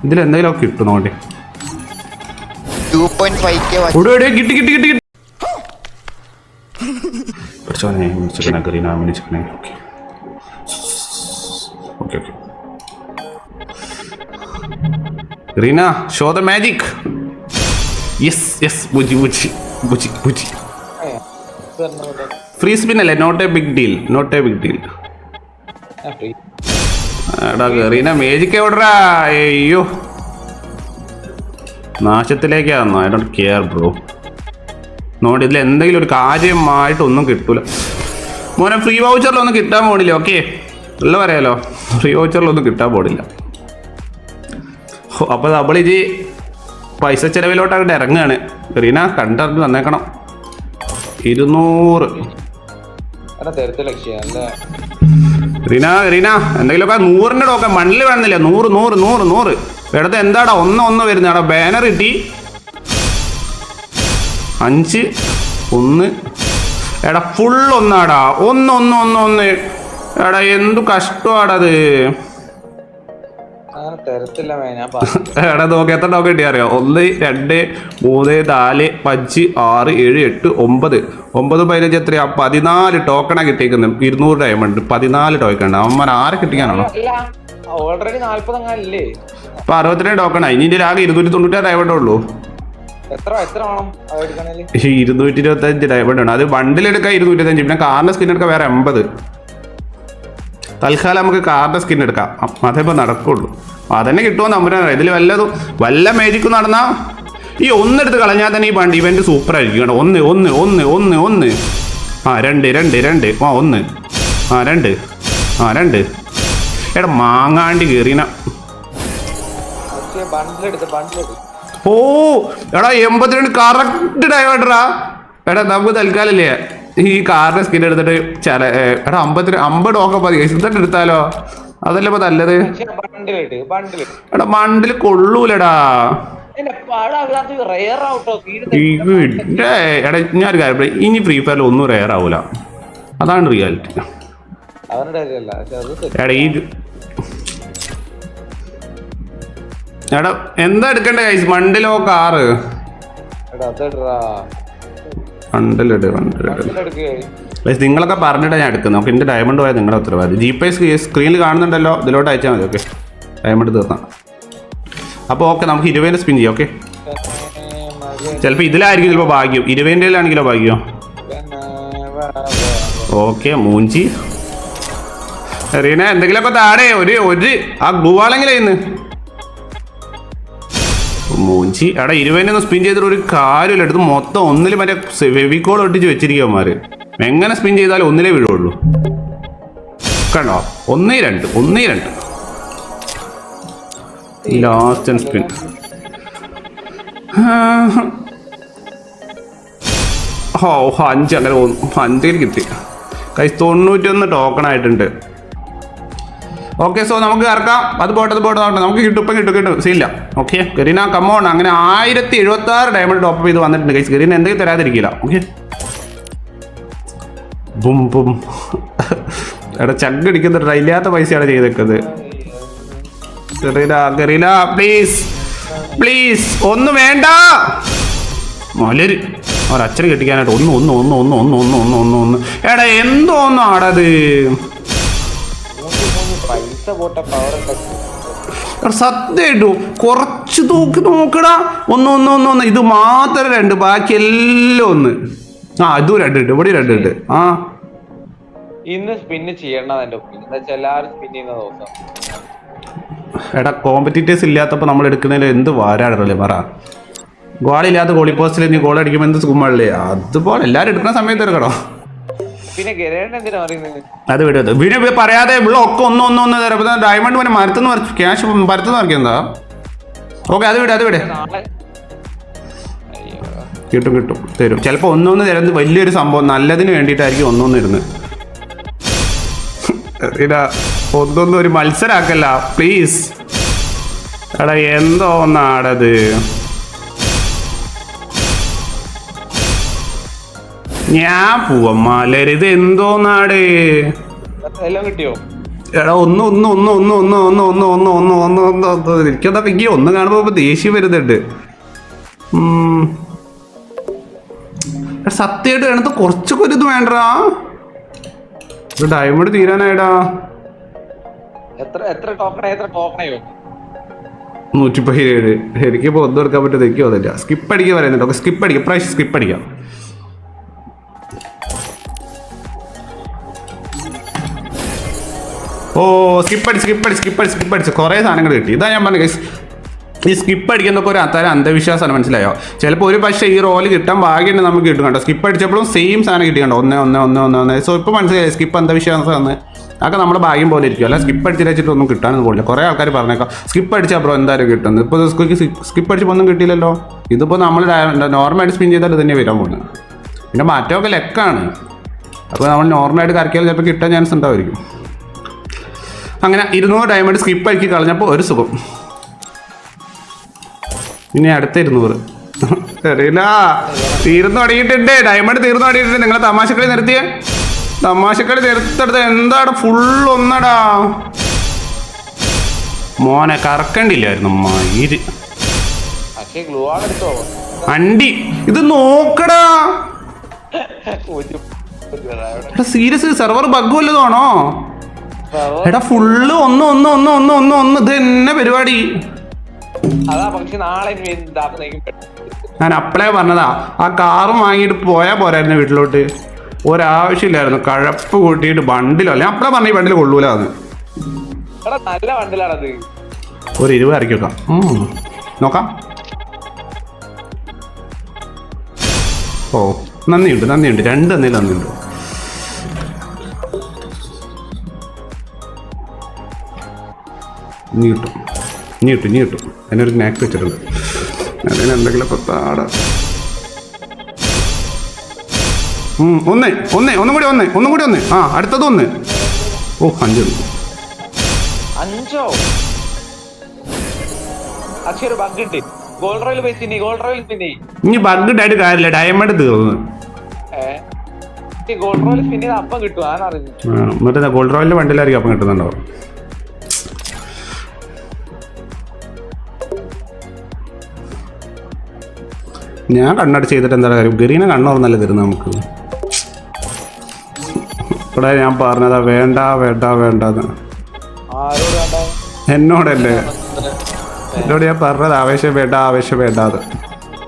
ഇതിൽ എന്തെങ്കിലും ഒക്കെ കിട്ടും നോക്കട്ടെ കിട്ടി കിട്ടി കിട്ടി കിട്ടി. പഠിച്ചോനെ മിനിച്ചിക്കണേ Kareena മിനിച്ചിക്കണേ okay. Okay okay. Reena show the magic yes yes Bujji ബുജി ബുജി ബുജി. ഫ്രീ സ്പിൻ അല്ലേ? Not a big deal not a big deal എടാ റീന മേജിക്ക് എവിടെടാ? അയ്യോ. നാശത്തിലേക്കാന്നോ. I don't care bro not ഇതിൽ എന്തെങ്കിലും ഒരു കാര്യമായിട്ടൊന്നും കിട്ടൂല. മോനെ ഫ്രീ വൗച്ചറിലൊന്നും കിട്ടാൻ പോണില്ല ഓക്കെ നല്ല പറയാലോ? ഫ്രീ വൗച്ചറിലൊന്നും കിട്ടാൻ പോണില്ല. അപ്പോൾ അപ്പൊ നമ്മളിജി പൈസ ചെലവിലോട്ട് അങ്ങോട്ട് ഇറങ്ങുകയാണ് റീന കണ്ടറിഞ്ഞ് തന്നേക്കണം. ഇരുന്നൂറ്. റീന റീന എന്തെങ്കിലുമൊക്കെ നൂറിന്റെ ടോക്കൺ മണ്ണിൽ വേണമെന്നില്ല. നൂറ് നൂറ് നൂറ് നൂറ്. ഇടത്ത് എന്താടാ ഒന്ന് ഒന്ന് വരുന്നതാടാ ബാനർ കിട്ടി. അഞ്ച് ഒന്ന്. എടാ ഫുൾ ഒന്നാടാ. ഒന്ന് ഒന്ന് ഒന്ന് ഒന്ന്. എടാ എന്തു കഷ്ടമാടത്. എടാ നോക്കി എത്ര ടോക്കൺ കിട്ടി അറിയോ? ഒന്ന് രണ്ട് മൂന്ന് നാല് അഞ്ച് ആറ് ഏഴ് എട്ട് ഒമ്പത്. ഒമ്പത് പതിനഞ്ച് എത്രയാ? പതിനാല് ടോക്കണാ കിട്ടിയിരിക്കുന്നത് ഇരുന്നൂറ് ഡയമണ്ട് പതിനാല് ടോക്കൺ ഉണ്ട് അവന്മാർ ആരെ കിട്ടിക്കാനാണോ? ഓൾറെഡി ഇപ്പൊ അറുപത്തിരണ്ട് ടോക്കണാ ഇനി ഇതിൽ ആകെ ഇരുന്നൂറ്റി തൊണ്ണൂറ്റാറ് ഡയമണ്ട് ഉള്ളൂ ഇരുന്നൂറ്റി ഇരുപത്തി അഞ്ച് ഡയമണ്ട് ആണ്. അത് ബണ്ടിൽ എടുക്കാൻ ഇരുന്നൂറ്റി അഞ്ച് പിന്നെ കാറിന്റെ സ്കിൻ എടുക്കാൻ വേറെ എൺപത് തൽക്കാലം നമുക്ക് കാറിന്റെ സ്കിൻ എടുക്കാം. അതേപോലെ അതേ ഇപ്പൊ നടക്കുള്ളൂ. അതന്നെ കിട്ടുമോ നമ്പരാണ് ഇതിൽ വല്ലതും വല്ല മേജിക്കും നടന്നാൽ ഈ ഒന്നെടുത്ത് കളഞ്ഞാൽ തന്നെ ഈ വണ്ടി ഇവന്റ് സൂപ്പർ ആയിരിക്കും കേട്ടോ. ഒന്ന് ഒന്ന് ഒന്ന് ഒന്ന് ഒന്ന്. ആ രണ്ട് രണ്ട് രണ്ട്. ആ ഒന്ന്. ആ രണ്ട്. ആ രണ്ട്. എടാ മാങ്ങാണ്ടി കയറിന ഓ എടാ എൺപത്തിരണ്ട് കറക്റ്റ് ഡൈവേർട്ടറാ എടാ നമുക്ക് തൽക്കാലല്ലേ ഈ കാറിന്റെ സ്കിൻ എടുത്തിട്ട് ചില എടാ അമ്പത്തി അമ്പത് ഒക്കെ മതി. ഇന്നിട്ട് എടുത്താലോ? അതല്ലേ ഇപ്പൊ നല്ലത്? എടാ മണ്ടിൽ കൊള്ളൂലടാ. എടാ ഞാൻ കാര്യം ഇനി ഫ്രീ ഫയറിൽ ഒന്നും റെയർ ആവൂല. അതാണ് റിയാലിറ്റി എടാ ഈ എടാ എന്താ എടുക്കണ്ടേ കൈസ് മണ്ടിലോ കാറ് എടാ അതെടാ. മണ്ടിലിട് ബണ്ടിലെടുക്കേ നിങ്ങളൊക്കെ പറഞ്ഞിട്ടാണ് ഞാൻ എടുക്കുന്നത്. നമുക്ക് എന്റെ ഡയമണ്ട് പോയാൽ നിങ്ങളുടെ ഉത്തരവാദി ജി പേ സ്ക്രീനിൽ കാണുന്നുണ്ടല്ലോ ഇതിലോട്ട് അയച്ചാൽ മതി ഓക്കെ ഡയമണ്ട് തീർന്നാം അപ്പോൾ ഓക്കെ നമുക്ക് ഇരുപതിന് സ്പിൻ ചെയ്യാം ഓക്കെ ചിലപ്പോൾ ഇതിലായിരിക്കും ചിലപ്പോൾ ഭാഗ്യം. ഇരുപതിന്റെ ആണെങ്കിലോ ഭാഗ്യം? ഓക്കെ മൂഞ്ചി. റീന എന്തെങ്കിലുമൊക്കെ താടേ. ഒരു ഒരു ആ ഗ്ലൂവാളെങ്കിലും ഇന്ന് മൂഞ്ചി എടാ ഇരുപതിനൊന്ന് സ്പിൻ ചെയ്തിട്ട് ഒരു കാര്യമില്ല. എടുത്ത് മൊത്തം ഒന്നിൽ മറ്റേ ഫെവിക്കോൾ ഒട്ടിച്ച് വെച്ചിരിക്കുമാര് എങ്ങനെ സ്പിൻ ചെയ്താലും ഒന്നിലേ വീഴുള്ളൂ. കണ്ടോ? ഒന്നേ രണ്ട് ഒന്നേ രണ്ട്. ലാസ്റ്റ് സ്പിൻ ഓ അഞ്ച് അങ്ങനെ ഒന്ന് അഞ്ചിൽ കിട്ടി. കൈ തൊണ്ണൂറ്റൊന്ന് ടോക്കൺ ആയിട്ടുണ്ട്. ഓക്കെ സോ നമുക്ക് ഇറക്കാം അത് പോട്ടെ അത് പോട്ടെ നമുക്ക് കിട്ടും ഇപ്പം കിട്ടും കിട്ടും. സീല്ല ഓക്കെ കരീന കമ്മോൺ അങ്ങനെ ആയിരത്തി എഴുപത്തി ആറ് ഡയമണ്ട് ടോപ്പ് ചെയ്ത് വന്നിട്ടുണ്ട് കൈസ് കരീന എന്തെങ്കിലും തരാതിരിക്കില്ല. Okay boom boom. എടാ ചങ്ക് അടിക്കുന്ന ഇല്ലാത്ത പൈസയാണ് ചെയ്തേക്കുന്നത് കരീന പ്ലീസ് പ്ലീസ് ഒന്നും വേണ്ട. മലര്. ഒരച്ഛന് കെട്ടിക്കാനായിട്ട് ഒന്ന് ഒന്ന് ഒന്ന് ഒന്ന് ഒന്ന് ഒന്ന് ഒന്ന് ഒന്ന് ഒന്ന്. എടാ എന്തോ പോട്ട പവർ സത്യമായിട്ടും കുറച്ച് തൂക്കി നോക്കടാ. ഒന്ന് ഒന്ന് ഒന്ന് ഒന്ന്. ഇത് മാത്രം രണ്ട്. ബാക്കി എല്ലാം ഒന്ന്. ആ ഇതും രണ്ടുണ്ട്. ഇവിടെ രണ്ടുണ്ട്. ആ. ഇന്ന് സ്പിന്ന് ചെയ്യണ്ട എന്റെ ഒപ്പീനിയൻ എന്താ വെച്ചാൽ എല്ലാവരും സ്പിൻ ചെയ്യുന്ന ദിവസം. എടാ കോമ്പറ്റീറ്റേഴ്സ് ഇല്ലാത്തപ്പോൾ നമ്മൾ എടുക്കുന്നതിൽ എന്ത് വാരാടല്ലേ പറ ഗോളില്ലാത്ത ഗോളി പോസ്റ്റിൽ നീ ഗോൾ അടിക്കുമ്പോൾ എന്ത് സുഖമല്ലേ അതുപോലെ എല്ലാവരും എടുക്കുന്ന സമയത്ത് എടുക്കണോ? അത് വിടും വിനു ഇവർ പറയാതെ ഒക്കെ ഒന്ന് ഒന്ന് ഒന്ന് തരാം. ഡയമണ്ട് പിന്നെ മരത്തുനിന്ന് വരച്ച് ക്യാഷ് മരത്തുനിന്ന് വരയ്ക്കുന്നതാ ഓക്കെ അത് വിട് അത് വിട്. കിട്ടും കിട്ടും. തരും. ചിലപ്പോൾ ഒന്നൊന്ന് തരുന്നത് വലിയൊരു സംഭവം. നല്ലതിന് വേണ്ടിയിട്ടായിരിക്കും ഒന്നൊന്ന് ഇരുന്ന്. ഇതാ ഒന്നൊന്നും ഒരു മത്സരാക്കല്ല. പ്ലീസ് എടാ എന്തോ ഒന്നാടത് ഞാൻ പോവാം മലരുത് എന്തോ നാട് എല്ലാം കിട്ടിയോ എടാ ഒന്ന് ഒന്ന് ഒന്ന് ഒന്ന് ഒന്ന് ഒന്ന് ഒന്ന് ഒന്ന് ഒന്ന് ഒന്ന് ഒന്ന് ഒന്ന് എനിക്കെന്താ പിങ്കി ഒന്ന് കാണുമ്പോൾ ഇപ്പൊ ദേഷ്യം വരുന്നുണ്ട് സത്യമായിട്ട് അതിനകത്ത് കുറച്ചൊക്കെ ഒരു ഇത് വേണ്ടടാ ഒരു ഡയമണ്ട് തീരാനായിടാ എത്ര എത്ര ടോക്കണേ എത്ര ടോക്കണയോ നൂറ്റി പതിനേഴ് എനിക്കിപ്പോൾ ഒന്നും എടുക്കാൻ പറ്റും എനിക്ക് തോന്നില്ല സ്കിപ്പ് അടിക്കാൻ പറയുന്നുണ്ട് ഓക്കെ സ്കിപ്പ് അടിക്കാം പ്രാവശ്യം സ്കിപ്പ് അടിക്കാം ഓ സ്കിപ്പ് അടി സ്കിപ്പ് അടി സ്കിപ്പ് അടി സ്കിപ്പ് അടിച്ച്. കുറേ സാധനങ്ങൾ കിട്ടി. ഇതാ ഞാൻ പറഞ്ഞു. ഈ സ്കിപ്പ് അടിക്കുന്നൊക്കെ ഒരു അത്ര അന്ധവിശ്വാസമാണ് മനസ്സിലായോ? ചിലപ്പോൾ ഒരു പക്ഷേ ഈ റോൽ കിട്ടാൻ ഭാഗ്യമുണ്ട് നമുക്ക് കിട്ടും കണ്ടോ? സ്കിപ്പ് അടിച്ചപ്പോഴും സെയിം സാധനം കിട്ടി കണ്ടോ? ഒന്ന് ഒന്ന് ഒന്ന് ഒന്ന് ഒന്ന്. സോ ഇപ്പോൾ മനസ്സിലായി സ്കിപ്പ് അന്ധവിശ്വാസമാണ്. അതൊക്കെ നമ്മുടെ ഭാഗ്യം പോലെ ഇരിക്കും. അല്ല സ്കിപ്പ് അടിച്ചിട്ട് ഒന്നും കിട്ടാനൊന്നും പോലില്ല കുറേ ആൾക്കാർ പറഞ്ഞേക്കാം സ്കിപ്പ് അടിച്ചാൽ ബ്രോ എന്തായാലും കിട്ടുന്നത് ഇപ്പോൾ സ്കിപ്പ് അടിച്ചപ്പോൾ ഒന്നും കിട്ടിയില്ലല്ലോ? ഇതിപ്പോൾ നമ്മൾ നോർമലായിട്ട് സ്പിൻ ചെയ്താൽ തന്നെ വരാൻ പോകുന്നത് പിന്നെ മാറ്റമൊക്കെ ലെക്കാണ്. അപ്പോൾ നമ്മൾ നോർമലായിട്ട് കറക്കിയാൽ ചിലപ്പോൾ കിട്ടാൻ ചാൻസ് ഉണ്ടാവുമായിരിക്കും. അങ്ങനെ ഇരുന്നൂറ് ഡയമണ്ട് സ്കിപ്പ് ആക്കി കളഞ്ഞപ്പോൾ ഒരു സുഖം. ഇനി അടുത്ത ഇരുന്നൂറ്. അറിയില്ല. തീർന്നു തുടങ്ങിയിട്ടുണ്ട്. ഡയമണ്ട് തീർന്നു തുടങ്ങിയിട്ടുണ്ട്. നിങ്ങൾ തമാശക്കളി നിർത്തിയേ. തമാശക്കളി നിർത്തടുത്ത് എന്താടാ ഫുൾ ഒന്നടാ. മോനെ കറക്കണ്ടില്ലായിരുന്നു മയിര് അണ്ടി ഇത് നോക്കടാ. സീരിയസ് സെർവർ ബഗ് വല്ലതാണോ. എടാ ഫുള്ള് ഒന്ന് ഒന്ന് ഒന്ന് ഒന്ന് ഒന്ന് ഒന്ന് ഇത് തന്നെ പരിപാടി. ഞാൻ അപ്പളേ പറഞ്ഞതാ ആ കാറും വാങ്ങിയിട്ട് പോയാ പോരായിരുന്നു വീട്ടിലോട്ട്. ഒരാവശ്യമില്ലായിരുന്നു കഴപ്പ് കൂട്ടിയിട്ട് ബണ്ടിലോ അല്ലെ അപ്പളെ പറഞ്ഞ ഈ ബണ്ടിൽ കൊള്ളൂല അത് എടാ നല്ല ബണ്ടിലാണത് ഒരു ഇരുപത് ഇറക്കി വെക്കാം. നോക്കാം. ഓ നന്ദിയുണ്ട് നന്ദിയുണ്ട്. രണ്ട് നന്ദി നന്ദിയുണ്ട്. ഇനി കിട്ടും ഇനി കിട്ടും ഇനി കിട്ടും അതിനൊരു സ്നാക്സ് വെച്ചിട്ടുണ്ട്. അതിന് എന്തെങ്കിലുമൊക്കെ താട ഒന്ന് ഒന്ന് ഒന്നും കൂടി ഒന്ന് ഒന്നും കൂടി ഒന്ന്. ആ അടുത്തത് ഒന്ന്. ഓ അഞ്ചു. അഞ്ചോ? ബഗ് ഗോൾഡ് റോയിൽ പോയി തിന്നി ഗോൾഡ് റോയിൽ തിന്നി ഇനി. ബഗ് ആയിട്ട് കാര്യമില്ല ഡയമണ്ട് തീർന്നു. ഗോൾഡ് റോയിൽ അപ്പം കിട്ടും അതാണ് മറ്റേ ഗോൾഡ് റോയിലിന്റെ വണ്ടിയിലായിരിക്കും അപ്പം കിട്ടുന്നുണ്ടാവും ഞാൻ കണ്ണടച്ച് ചെയ്തിട്ട് എന്താ കാര്യം? ഗരീനെ കണ്ണോർന്നല്ലേ തരുന്നത് നമുക്ക്? ഇവിടെ ഞാൻ പറഞ്ഞതാ വേണ്ട വേണ്ട വേണ്ട. എന്നോടല്ലേ? എന്നോട് ഞാൻ പറഞ്ഞത് ആവേശം വേണ്ട ആവേശം വേണ്ടാത്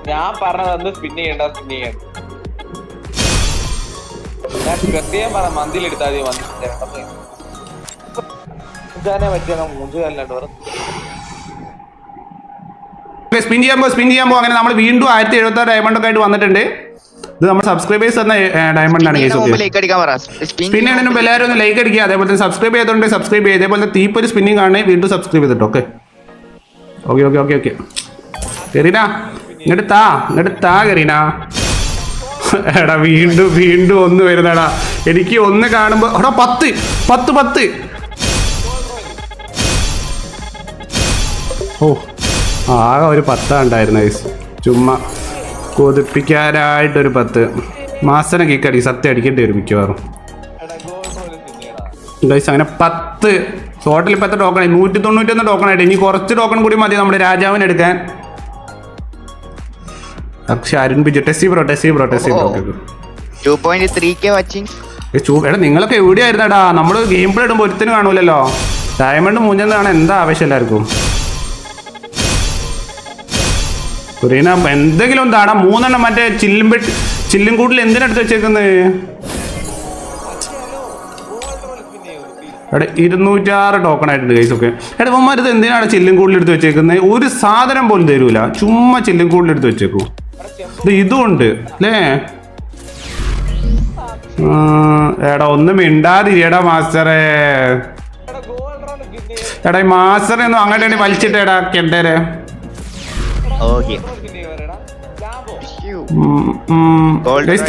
ഞാൻ പറഞ്ഞത് സ്പിൻ ചെയ്യണ്ട സ്പിൻ ചെയ്യണ്ട ഞാൻ പ്രത്യേകം പറ മന്തിൽ എടുത്താൽ മതി ഇതാനെ പറ്റിയ മൂഞ്ചു അല്ലാണ്ട് വേറെ സ്പിൻ ചെയ്യുമ്പോൾ സ്പിൻ ചെയ്യുമ്പോൾ അങ്ങനെ നമ്മൾ വീണ്ടും ആയിരത്തി എഴുപത്തി ആറ് ഡയമണ്ട് ഒക്കെ ആയിട്ട് വന്നിട്ടുണ്ട്. ഇത് നമ്മൾ സബ്സ്ക്രൈബേഴ്സ് തന്ന ഡയമണ്ട് ആണ് കേസ് സ്പിൻ ആണെങ്കിലും എല്ലാവരും ഒന്ന് ലൈക്ക് അടിക്കുക. അതേപോലെ തന്നെ സബ്സ്ക്രൈബ് ചെയ്തോണ്ട് സബ്സ്ക്രൈബ് ചെയ്യുക. അതേപോലെ തീപ്പൊരു സ്പിന്നിങ് ആണ്. വീണ്ടും സബ്സ്ക്രൈബ് ചെയ്തിട്ട് okay okay okay okay okay Kareena ഇങ്ങോട്ട് താ ഇങ്ങോട്ട് താ കരീന. എടാ വീണ്ടും വീണ്ടും ഒന്ന് വരുന്നടാ. എനിക്ക് ഒന്ന് കാണുമ്പോ എടാ പത്ത് പത്ത് പത്ത്. ഓ. ആകെ ഒരു പത്താണ്ടായിരുന്നു ഐസ് ചുമ്മാ കൊതിപ്പിക്കാനായിട്ടൊരു പത്ത്. മാസനെ കിക്കടി സത്യം അടിക്കേണ്ടി വരും മിക്കവാറും. ഗൈസ് അങ്ങനെ പത്ത്. ടോട്ടൽ പത്ത് ടോക്കൺ നൂറ്റി തൊണ്ണൂറ്റൊന്ന് ടോക്കൺ ആയിട്ട്. ഇനി കുറച്ച് ടോക്കൺ കൂടി മതി നമ്മുടെ രാജാവിന് എടുക്കാൻ. പക്ഷെ അരുൺ ബിജു ടെസ്സി ബ്രോ ടെസ്സി ബ്രോ ടെസ്സി എടാ നിങ്ങളൊക്കെ എവിടെയായിരുന്നടാ? നമ്മൾ ഗെയിം പ്ലേ ഇടുമ്പോൾ ഒരുത്തിന് കാണൂലല്ലോ. ഡയമണ്ട് മൂഞ്ഞെന്ന് കാണാൻ എന്താ ആവശ്യം എല്ലാവർക്കും? കുരീന എന്തെങ്കിലും താടാ. മൂന്നെണ്ണം മറ്റേ ചില്ലും പെട്ടി ചില്ലും കൂട്ടിൽ എന്തിനടുത്ത് വെച്ചേക്കുന്നത് എടാ ഇരുന്നൂറ്റാറ് ടോക്കൺ ആയിട്ടുണ്ട് കൈസ് ഒക്കെ. എടാ ഇവന്മാർ ഇത് എന്തിനാണ് ചില്ലും കൂടുതൽ എടുത്ത് വെച്ചേക്കുന്നത് ഒരു സാധനം പോലും തരൂല. ചുമ്മാ ചില്ലും കൂടുതൽ എടുത്ത് വെച്ചേക്കൂ. ഇത് ഇതുമുണ്ട് അല്ലേ? എടാ ഒന്നും മിണ്ടാതിരിയടാ മാസ്റ്ററേ. എടാ ഈ മാസ്റ്ററെ ഒന്നും അങ്ങോട്ട് വലിച്ചിട്ടേടാ കെണ്ടേരെ. ഓക്കെ.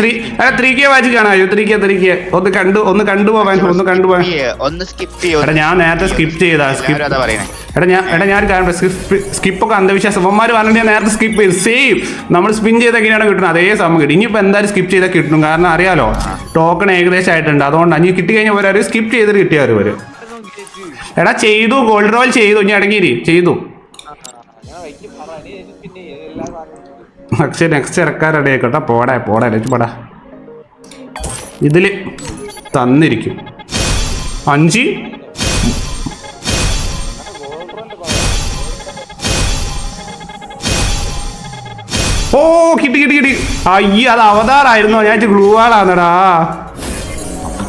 ത്രീ എടാ ത്രീ കെ വാച്ച് കാണായോ ത്രീ കെ ത്രീ കെ ഒന്ന് കണ്ടു ഒന്ന് കണ്ടുപോവാൻ ഒന്ന് കണ്ടുപോവാൻ ഒന്ന് സ്കിപ്പ് ചെയ്യോ എടാ ഞാൻ നേരത്തെ സ്കിപ്പ് ചെയ്താ സ്കിപ്പ് എടാ ഞാൻ എടാ ഞാൻ കാര്യം സ്കിപ്പൊക്കെ അന്ധവിശ്വാസം. അവന്മാർ പറഞ്ഞിട്ട് ഞാൻ നേരത്തെ സ്കിപ്പ് ചെയ്ത്. സെയിം നമ്മൾ സ്പിൻ ചെയ്ത് എങ്ങനെയാണ് കിട്ടുന്നത്. അതേ സമയം കിട്ടും. ഇനിയിപ്പോൾ എന്തായാലും സ്കിപ്പ് ചെയ്താൽ കിട്ടും. കാരണം അറിയാലോ ടോക്കൺ ഏകദേശം ആയിട്ടുണ്ട്. അതുകൊണ്ട്. ഇനി കിട്ടി കഴിഞ്ഞാൽ സ്കിപ്പ് ചെയ്തിട്ട് കിട്ടിയവർ വരും എടാ ചെയ്തു. ഗോൾഡ് റോൾ ചെയ്തു. ഇനി അടങ്ങിയിരി. ചെയ്തു. പക്ഷെ നെക്സ്റ്റ് ഇറക്കാൻ റെഡി ആയിക്കോട്ടെ. പോടാ പോടാ ലച്ചു പോടാ. ഇതിൽ തന്നിരിക്കും. അഞ്ച്. ഓ കിട്ടി കിട്ടി കിട്ടി. അയ്യ അത് അവതാറായിരുന്നു? ഞാൻ ഗ്ലൂവാളാന്നടാ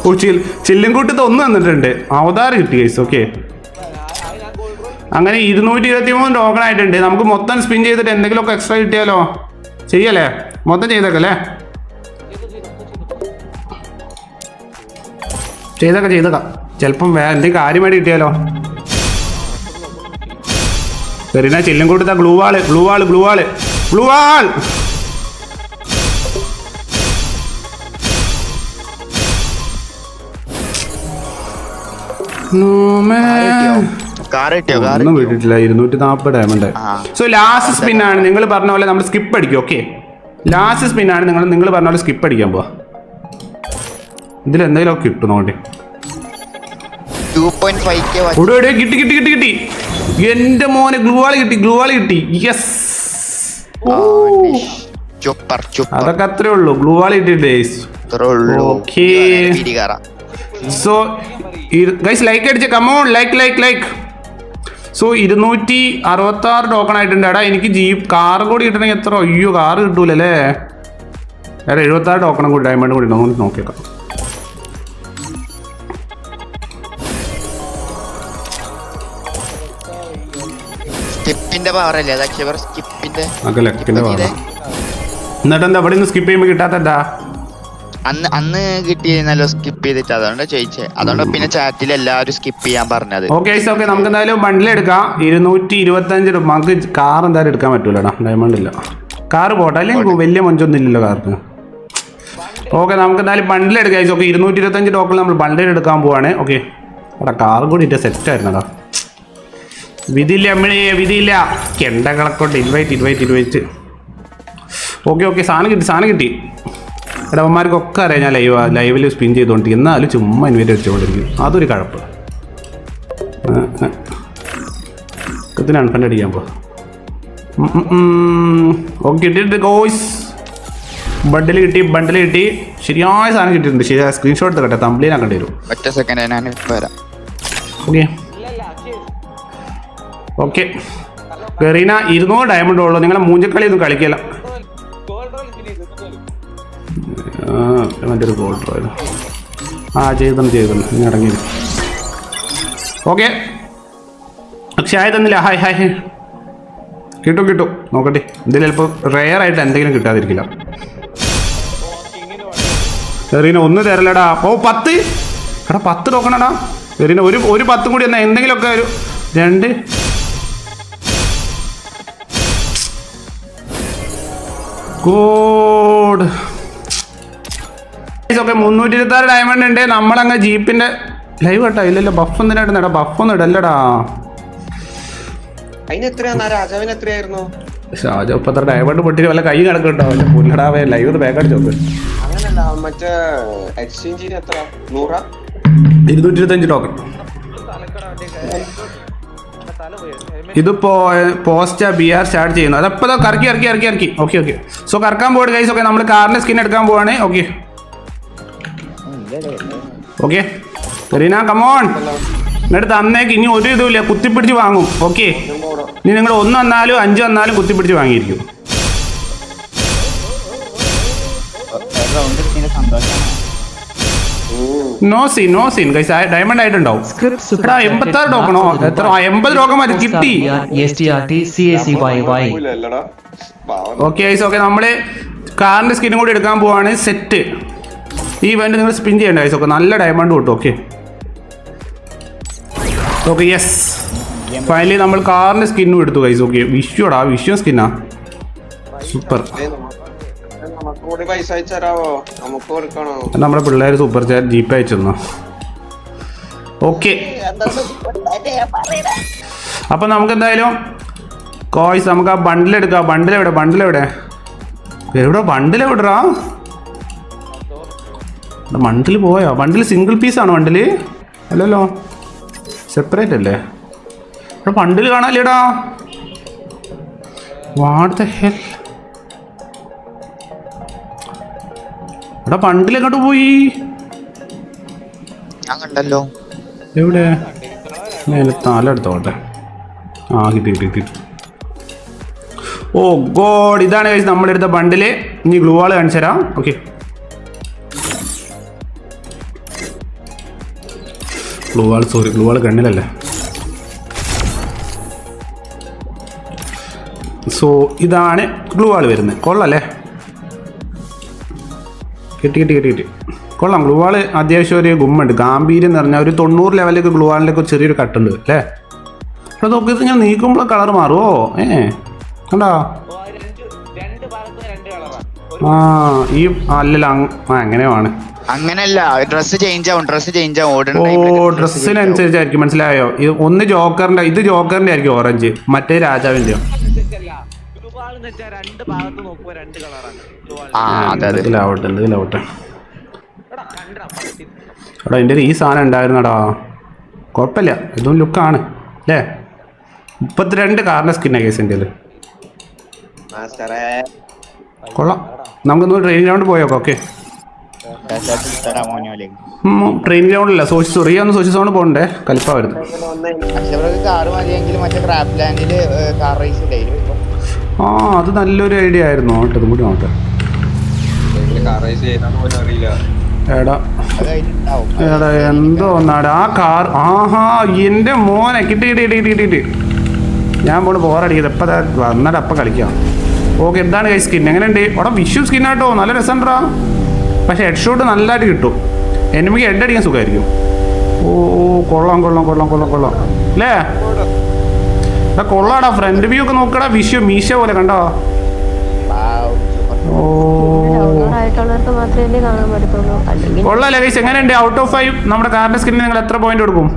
ഓ ചിൽ ചില്ലിൻകൂട്ടത്ത് ഒന്ന് തന്നിട്ടുണ്ട്. അവതാർ കിട്ടി ഗൈസ് ഓക്കെ അങ്ങനെ ഇരുന്നൂറ്റി ഇരുപത്തി മൂന്ന് ടോക്കൺ ആയിട്ടുണ്ട്. നമുക്ക് മൊത്തം സ്പിൻ ചെയ്തിട്ട് എന്തെങ്കിലുമൊക്കെ എക്സ്ട്രാ കിട്ടിയാലോ? ചെയ്യല്ലേ? മൊത്തം ചെയ്തേക്കല്ലേ? ചെയ്തേക്കാം ചെയ്തേക്കാം. ചിലപ്പം വേ എന്തെങ്കിലും കാര്യമായിട്ട് കിട്ടിയാലോ? ചെറിയ ചെല്ലും കൊടുത്ത glue wall glue wall glue wall glue wall! No, man. ഒന്നും വിട്ടിട്ടില്ല. ഇരുന്നൂറ്റി നാൽപ്പത് ഡയമണ്ട് സോ ലാസ്റ്റ് സ്പിൻ ആണ്. നിങ്ങൾ പറഞ്ഞ പോലെ നമ്മൾ സ്കിപ്പ് അടിക്കും. ഓക്കെ ലാസ്റ്റ് സ്പിൻ ആണ്. നിങ്ങൾ നിങ്ങൾ പറഞ്ഞ പോലെ സ്കിപ്പ് അടിക്കാൻ പോവാ. ഇതിൽ എന്തെങ്കിലും കിട്ടും നോണ്ടി കിട്ടി കിട്ടി കിട്ടി കിട്ടി. എന്റെ മോനെ ഗ്ലൂവാളി കിട്ടി ഗ്ലൂവാളി കിട്ടി. യെസ് അതൊക്കെ അത്രേ ഉള്ളൂ. ഗ്ലൂവാളി കിട്ടി ഡേയ്സ് അത്രേ ഉള്ളൂ. Okay. പിടികാറ. സോ ഗൈസ് ലൈക്ക് അടിച്ച. Come on like like like so ഇരുന്നൂറ്റി അറുപത്തി ആറ് ടോക്കൺ ആയിട്ടുണ്ട്. എടാ എനിക്ക് ജീപ്പ് കാർ കൂടി കിട്ടണമെങ്കിൽ എത്ര? അയ്യോ കാർ കിട്ടൂലല്ലേ? വേറെ എഴുപത്തി ആറ് ടോക്കണം കൂടി ഡയമണ്ട് കൂടി നമുക്ക് നോക്കിയേക്കാം. സ്കിപ്പിന്റെ അല്ലേ? എന്നിട്ട് എന്താ ഇവിടെ നിന്ന് സ്കിപ്പ് ചെയ്യുമ്പോൾ കിട്ടാത്ത എന്താ അന്ന് അന്ന് കിട്ടിയിരുന്നല്ലോ സ്കിപ്പ് ചെയ്തിട്ട്. അതുകൊണ്ട് ചോദിച്ചേ. അതുകൊണ്ട് പിന്നെ ചാറ്റിൽ എല്ലാവരും സ്കിപ്പ് ചെയ്യാൻ പറഞ്ഞത്. ഓക്കെ ഓക്കെ നമുക്ക് എന്തായാലും ബണ്ടിൽ എടുക്കാം. ഇരുന്നൂറ്റി ഇരുപത്തഞ്ച് രൂപ. നമുക്ക് കാർ എന്തായാലും എടുക്കാൻ പറ്റൂലടാ. ഡയമണ്ട് ഇല്ല. കാർ പോട്ടെ. അല്ലെങ്കിൽ വലിയ മൊഞ്ചൊന്നും ഇല്ലല്ലോ കാർക്ക് ഓക്കെ നമുക്ക് എന്തായാലും ബണ്ടിൽ എടുക്കാം ഓക്കെ ഇരുന്നൂറ്റി ഇരുപത്തഞ്ച് ടോക്കൺ നമ്മൾ ബണ്ടിൽ എടുക്കാൻ പോവാണ്. ഓക്കെ എടാ കാർ കൂടി ഇട്ട് സെറ്റ് ആയിരുന്നടാ. വിധിയില്ല അമ്മിണിയെ വിധിയില്ല. കെണ്ടകളെ കൊണ്ട് invite invite invite okay okay സാധനം കിട്ടി സാധനം കിട്ടി. എടാ അവന്മാർക്കൊക്കെ അറിയാം ഞാൻ ലൈവ് ലൈവിൽ സ്പിൻ ചെയ്തുകൊണ്ടിരിക്കും എന്നാലും ചുമ്മാ ഇൻവൈറ്റ് അടിച്ചുകൊണ്ടിരിക്കും അതൊരു കഴപ്പ്. കത്തിന് അൺഫണ്ട് അടിക്കാൻ പോ. ഓക്കെ കിട്ടിയിട്ട് ഗോയ്സ് ബണ്ടിൽ കിട്ടി ബണ്ടിൽ കിട്ടി. ശരിയായ സാധനം കിട്ടിയിട്ടുണ്ട്. ശരിയായ സ്ക്രീൻഷോട്ട് എടുക്കട്ടെ തമ്പ്ലീൻ ആക്കേണ്ടി വരും ഒറ്റ സെക്കൻഡ് ഞാൻ വരാം. ഓക്കെ ഓക്കെ ഗറീന ഇരുന്നൂറ് ഡയമണ്ട് ഉള്ളൂ. നിങ്ങളെ മൂഞ്ചക്കളി ഒന്നും കളിക്കില്ല. ആ, മറ്റൊരു ഗോൾഡ് റോയൽ ആ ചെയ്തണം ചെയ്തണം ഇനി ഇറങ്ങി. ഓക്കെ പക്ഷേ ആയി തന്നില്ല. ഹായ് ഹായ് ഹായ് കിട്ടും കിട്ടും. നോക്കട്ടെ. ഇതിൽ ചിലപ്പോൾ റെയർ ആയിട്ട് എന്തെങ്കിലും കിട്ടാതിരിക്കില്ല. എറീന ഒന്ന് തരലടാ. ഓ പത്ത്. എടാ പത്ത് നോക്കണടാ. എറീന ഒരു ഒരു പത്തും കൂടി എന്നാ എന്തെങ്കിലുമൊക്കെ ഒരു രണ്ട്. ഗോഡ് ഓക്കെ മുന്നൂറ്റി ഇരുപത്തി ആറ് ഡയമണ്ട് ഉണ്ട്. നമ്മളങ്ങ് ജീപ്പിന്റെ ലൈവ് കേട്ടോ ഇല്ലല്ലോ ബഫ് എന്തിനാ ഇടുന്നടാ ബഫ് ഒന്നും ഇടല്ലടാ. ഷാജ ഇപ്പൊ അത്ര ഡയമണ്ട് പൊട്ടിട്ട് വല്ല കൈ കിടക്കുന്നുണ്ടോ? വല്ല പുല്ലടാവേ ലൈവ് ഒന്ന് ബാക്ക് അടിച്ചു നോക്ക് അങ്ങനല്ല മറ്റേ എക്സ്ചേഞ്ചിന് എത്ര? നൂറാ? ഇരുന്നൂറ്റി ഇരുപത്തഞ്ച് ടോക്കൺ ഇതിപ്പോ പോസ്റ്റ് ബി ആർ സ്റ്റാർട്ട് ചെയ്യുന്നു. അതപ്പോ കറക്കി ഇറക്കി ഇറക്കി ഇറക്കി ഓക്കെ ഓക്കെ സോ കറക്കാൻ പോയിട്ട് കൈസ് ഓക്കെ നമ്മൾ കാറിന്റെ സ്കിൻ എടുക്കാൻ പോവാണ്. ഓക്കെ ഓക്കെ റീന കമോൺ എന്നിട്ട് തന്നേക്ക് ഇനി ഒരു ഇതുമില്ല. കുത്തിപ്പിടിച്ച് വാങ്ങും. ഓക്കെ ഇനി നിങ്ങൾ ഒന്ന് വന്നാലും അഞ്ച് വന്നാലും കുത്തിപ്പിടിച്ച് വാങ്ങിയിരിക്കും. No scene no scene guys diamond ആയിട്ടുണ്ടാവും. എടാ എൺപത്തി ആറ് ടോക്കണോ എത്ര? എൺപത് ടോക്കൺ മതി കിട്ടി. ഓക്കെ ഐസ് ഓക്കെ നമ്മൾ കാറിന്റെ സ്കിന്നും കൂടി എടുക്കാൻ പോവാണ്. സെറ്റ് ഈ ഇവന്റ് നിങ്ങൾ സ്പിൻ ചെയ്യേണ്ട ഐസ് ഓക്കെ നല്ല ഡയമണ്ട് കിട്ടും ഓക്കെ ഓക്കെ യെസ് ഫൈനലി നമ്മൾ കാറിന്റെ സ്കിന്നും എടുത്തു ഐസ് ഓക്കെ വിഷ്യോടാ വിഷു സ്കിന്നാ സൂപ്പർ നമ്മുടെ പിള്ളേർ സൂപ്പർ ചാറ്റ് ജീപ്പ് അയച്ചു ഓക്കെ അപ്പം നമുക്ക് എന്തായാലും കോയ്സ് നമുക്ക് ആ ബണ്ടിലെടുക്കാം ബണ്ടിലെവിടെ ബണ്ടിലെവിടെ എവിടെ? ബണ്ടിൽ ബണ്ടിൽ ബണ്ടിൽ പോയോ? വണ്ടിൽ സിംഗിൾ പീസാണ് വണ്ടിൽ ബണ്ടിൽ അല്ലല്ലോ. സെപ്പറേറ്റ് അല്ലേ? ഇവിടെ വണ്ടിൽ കാണാല്ലേടാ വാട്ട് ദ ഹെൽ എടാ പണ്ടിൽ എങ്ങോട്ട് പോയി? ഞാൻ കണ്ടല്ലോ. എവിടെ? ഞാൻ തല എടുത്തോട്ടെ ആ കിട്ടി കിട്ടി കിട്ടി. Oh god. ഇതാണ് കഴിച്ച് നമ്മളെടുത്ത ബണ്ടിൽ ഇനി ഗ്ലൂ വാൾ കാണിച്ചു തരാം okay glue wall sorry glue wall കണ്ണിലല്ലേ? So ഇതാണ് ഗ്ലൂ വാൾ വരുന്നത്. കൊള്ളല്ലേ? കിട്ടി കിട്ടി കിട്ടി കിട്ടി. കൊള്ളാം. ഗ്ലൂ വാൾ അത്യാവശ്യം ഒരു ഗുമ്മുണ്ട്. ഗാംഭീര്യം എന്ന് പറഞ്ഞാൽ ഒരു തൊണ്ണൂറ് ലെവലിലേക്ക് ഗ്ലൂ വാളിലേക്ക് ചെറിയൊരു കട്ടുണ്ട് അല്ലേ? അപ്പോൾ നോക്കി ഞാൻ നീക്കുമ്പോൾ കളർ മാറുമോ ഏ കണ്ടോ? ആ ഈ അല്ലല്ല അങ്ങനെയാണ് അങ്ങനല്ല ഡ്രസ് ചേഞ്ച് ആവും ഡ്രസ് ചേഞ്ച് ആവും ഓടുന്ന ഓ time ൽ dress change ആവും. ഡ്രസ്സിനനുസരിച്ചായിരിക്കും മനസ്സിലായോ? ഇത് ഒന്ന് ജോക്കറിന്റെ ഇത് ജോക്കറിന്റെ ആയിരിക്കും ഓറഞ്ച് മറ്റേ രാജാവിന്റെയോ? ഗ്ലൂവാൾ എന്ന് വെച്ചാൽ രണ്ട് ഭാഗത്ത് രണ്ട് കളറാണ് ഗ്ലൂവാൾ ആ അതെ അതെ. എടാ കണ്ടാ പട്ടി എടാ എന്റെ ഈ സാധനം ഉണ്ടായിരുന്നടാ. കുഴപ്പമില്ല ഇതും ലുക്കാണ് അല്ലേ? മുപ്പത്തിരണ്ട് കാറിന്റെ സ്കിന്നാണ് കേസ് എന്റെ കൊള്ളാം. നമുക്കൊന്ന് ട്രെയിൻ ഗ്രൗണ്ട് പോയോക്കെ ഓക്കെ. ട്രെയിൻ ഗ്രൗണ്ടില്ല സോഷ്യൽ സോറി. ഒന്ന് സോഷ്യൽ സോണ് പോകണ്ടേ? കലിപ്പായിരുന്നു ആ അത് നല്ലൊരു ഐഡിയ ആയിരുന്നു. നോട്ടെ ഇതും കൂടി നോട്ടെ എടാ എന്തോ നാട് ആ കാർ ആഹാ എന്റെ മോനെ കിട്ടി കിട്ടി കിട്ടി കിട്ടി കിട്ടി. ഞാൻ പോണ് ബോറടിക്കുന്നത് ഇപ്പം വന്നിട്ട് അപ്പം കളിക്കാം. ഓക്കെ എന്താണ് കൈ സ്കിൻ എങ്ങനെയുണ്ട്? അവിടെ വിഷു സ്കിന്നാട്ടോ നല്ല രസമുണ്ടാ പക്ഷെ ഹെഡ് ഷോട്ട് നല്ലതായിട്ട് കിട്ടും. എനിമിക്ക് ഹെഡ് അടിക്കാൻ സുഖമായിരിക്കും ഓ ഓ കൊള്ളാം കൊള്ളാം കൊള്ളാം കൊള്ളാം കൊള്ളാം. അല്ലേ? എടാ കൊള്ളാടാ ഫ്രണ്ട് വ്യൂ ഒക്കെ നോക്കടാ വിഷു മീശ പോലെ കണ്ടോ? ഓ. കൊള്ളാല്ലേ എങ്ങനെയുണ്ട്? ഔട്ട് ഓഫ് ഫൈവ് നമ്മുടെ കാറിന്റെ സ്ക്രീനിൽ നിങ്ങൾ എത്ര പോയിന്റ് കൊടുക്കും